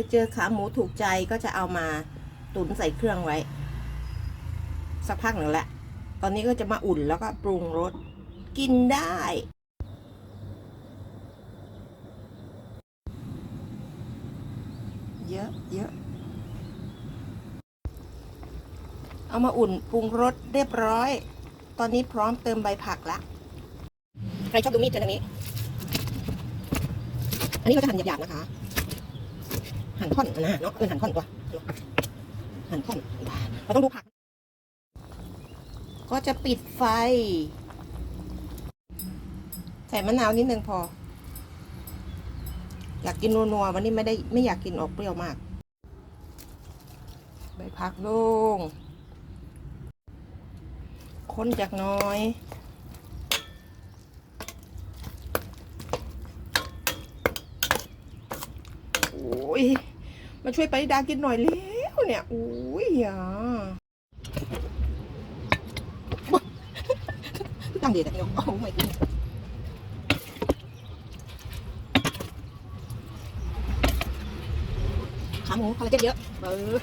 ไปเจอขาหมูถูกใจก็จะเอามาตุนใส่เครื่องไว้ สักพักหนึ่งแหละ ตอนนี้ก็จะมาอุ่นแล้วก็ปรุงรสกินได้ เยอะเยอะเอามาอุ่นปรุงรสเรียบร้อย ตอนนี้พร้อมเติมใบผักละ ใครชอบดูมีดเชิญทางนี้ อันนี้เราจะหั่นหยาบๆนะคะ หั่นท่อนนะเนาะเออหั่นท่อนตัวหั่นท่อนเราต้องดูผัก ก็จะปิดไฟ ใส่มะนาวนิดนึงพอ อยากกินนัวๆวันนี้ไม่ได้ไม่อยากกินออกเปรี้ยวมากใบผักลง ค้นจากน้อย โอ้ย มาช่วยไปดากินหน่อยเร็วเนี่ยโอ้ยอย่าตั้งเดียดเดียวโอ้ไม่กินขาหมูคอลลาเจนเยอะเออ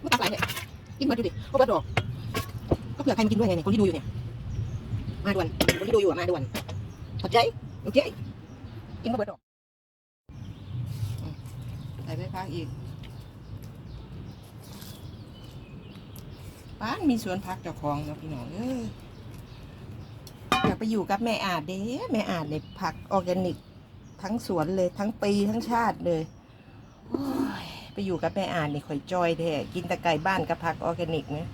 ไม่ตักไหลเนี่ยกินมาดูดิก็เบิดดอกก็เผื่อใครมากินด้วยไงเนี่ยคนที่ดูอยู่เนี่ยมาด่วนคนที่ดูอยู่อะมาด่วนขอบใจโอเคกินก็เบิดดอก ใส่ไปพักอีกป้านมีสวนพักเจ้าของเนาะพี่น้องเอออยากไปอยู่กับแม่อาจเด้แม่อาจเนี่ยผักออร์แกนิก ทั้งสวนเลยทั้งปีทั้งชาติเลยไปอยู่กับแม่อาจนี่ข่อยจอยแท้กินแต่ไก่บ้านกับผักออร์แกนิกเนี่ย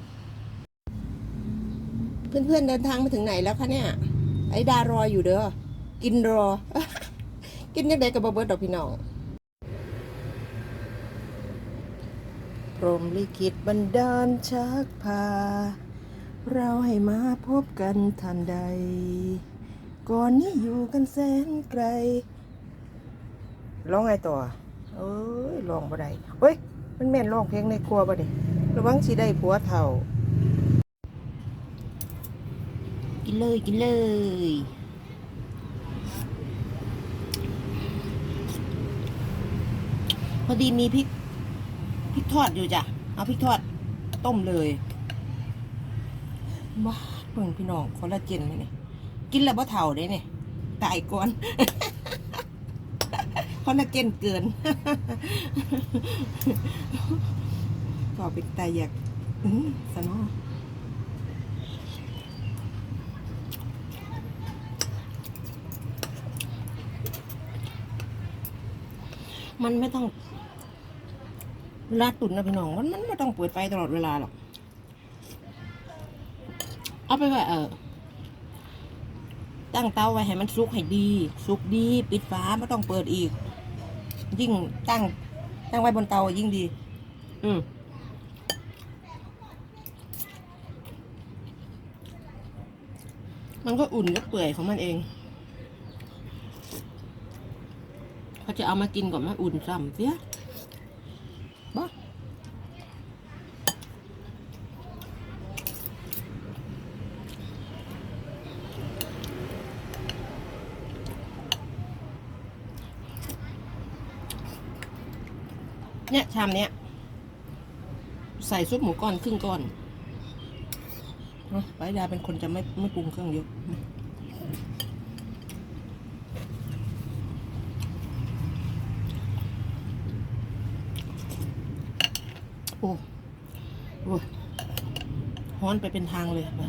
เพื่อนๆเดินทางมาถึงไหนแล้วคะเนี่ย ไอ้ดารออยู่เด้อกินรอ กินยังไงกับบเบิร์ดดอกพี่น้อง รมลิขิตบันดาลชักพา เราให้มาพบกันทันใด ก่อนนี้อยู่กันแสนไกลร้องไงต่อ เอ้ยร้องบ่ได้เฮ้ย มันแม่นร้องเพลงในครัวบ่ดิระวังสิได้ผัวเฒ่า กินเลยกินเลยพอดีมีพริก พริกทอดอยู่จ้ะ เอาพริกทอดต้มเลยว้าเพิ่งพี่น้องคอลลาเจนเลยนี่กินแล้วบ่เท่าเด้เนี่ยตายก่อนคอลลาเจนเกินก็เป็นตายอยากอืมสนอมันไม่ต้อง เวลาตุ๋นนะพี่น้องมันมันไม่ต้องเปิดไฟตลอดเวลาหรอก เอาไปไว้เออ ตั้งเตาไว้ให้มันสุกให้ดี สุกดี ปิดฝาไม่ต้องเปิดอีก ยิ่งตั้ง ตั้งไว้บนเตายิ่งดี อืมมันก็อุ่นก็เปื่อยของมันเองเขาจะเอามากินก่อนมาอุ่นซ้ำเสีย บ้าเนี่ยชามเนี้ย ใส่ซุปหมูก้อนครึ่งก้อนนะไปดาเป็นคนจะไม่ไม่ปรุงเครื่องเยอะ โอ้โอ้ฮ้อนไปเป็นทางเลยไป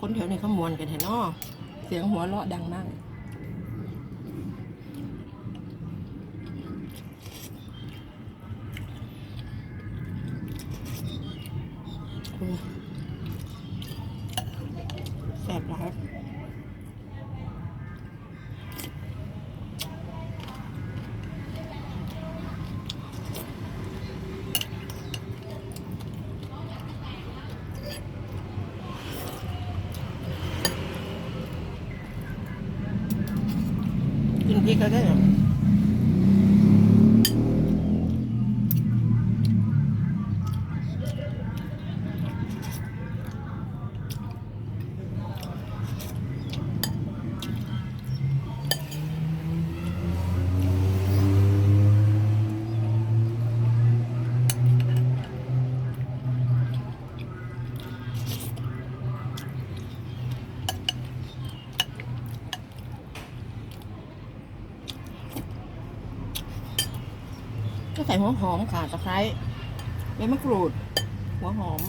คนแถวนี้เขามวนกันเห็นนอเสียงหัวเราะดังมาก แสบร้ากินพริกก็ได้ ส่หัวหอมข่าตะไคร้ใบมะกรูด หัวหอม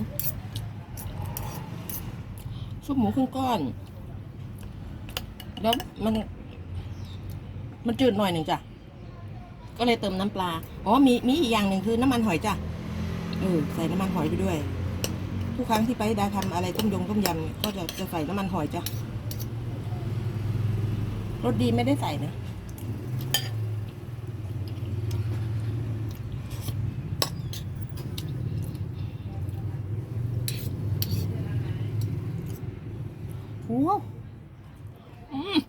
ซุปหมูครึ่งก้อน แล้วมัน มันจืดหน่อยหนึ่งจ้ะ ก็เลยเติมน้ำปลา อ๋อ มี มีอีกอย่างหนึ่งคือน้ำมันหอยจ้ะเออใส่น้ำมันหอยไปด้วย ทุกครั้งที่ไปดาทำอะไรต้มยงต้มยำก็จะจะใส่น้ำมันหอยจ้ะรสดีไม่ได้ใส่นะ โอ้อืม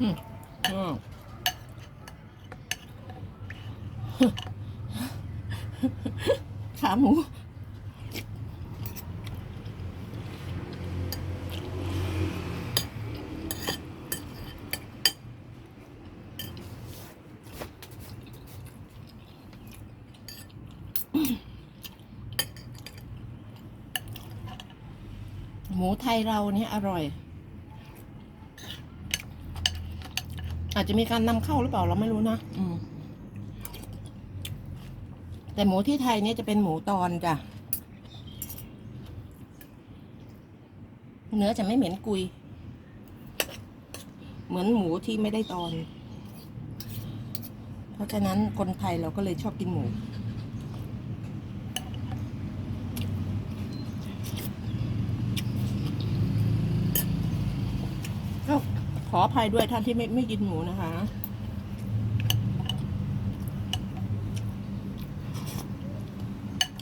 อืมอืม ขาหมูหมูไทยเราเนี่ยอร่อย อาจจะมีการนำเข้าหรือเปล่าเราไม่รู้นะ อืม แต่หมูที่ไทยเนี่ยจะเป็นหมูตอนจ้ะ เนื้อจะไม่เหม็นกุย เหมือนหมูที่ไม่ได้ตอน เพราะฉะนั้นคนไทยเราก็เลยชอบกินหมูขออภัยด้วยท่านที่ไม่ไม่กินหมูนะคะ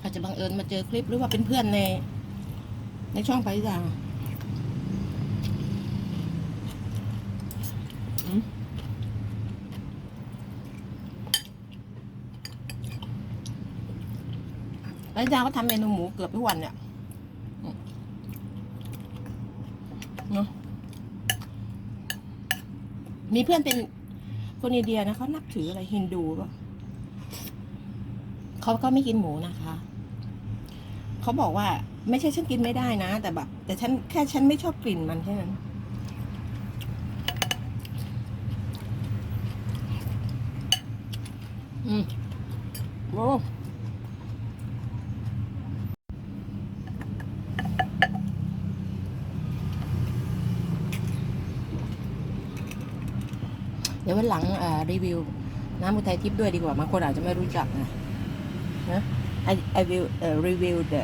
อาจจะบัง เอิญมาเจอคลิปหรือว่าเป็นเพื่อนใน ในช่องไปจ่างอืมไปจ่างก็ทำเมนูหมูเกือบทุกวันเนี่ยอืมเนอะมีเพื่อนเป็นคนอินเดียนะเขานับถืออะไรฮินดูป่ะเขาก็ไม่กินหมูนะคะ เขาบอกว่า ไม่ใช่ฉันกินไม่ได้นะ แต่แบบ แต่ฉันแค่ฉันไม่ชอบกลิ่นมันแค่นั้นอืมโอ้เดี๋ยววันหลังอ่ารีวิว น้ำอุทัยทิพย์ด้วยดีกว่าบางคนอาจจะไม่รู้จักนะนะ I I will uh, review the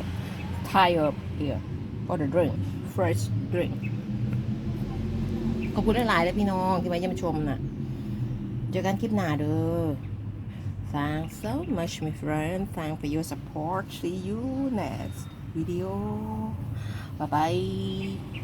Thai of here for the drink fresh drink ขอบคุณหลายๆเลยพี่น้องที่มาเยี่ยมชมนะเจอกันคลิปหน้าเด้อ Thanks so much my friend thank for your support See you next video Bye bye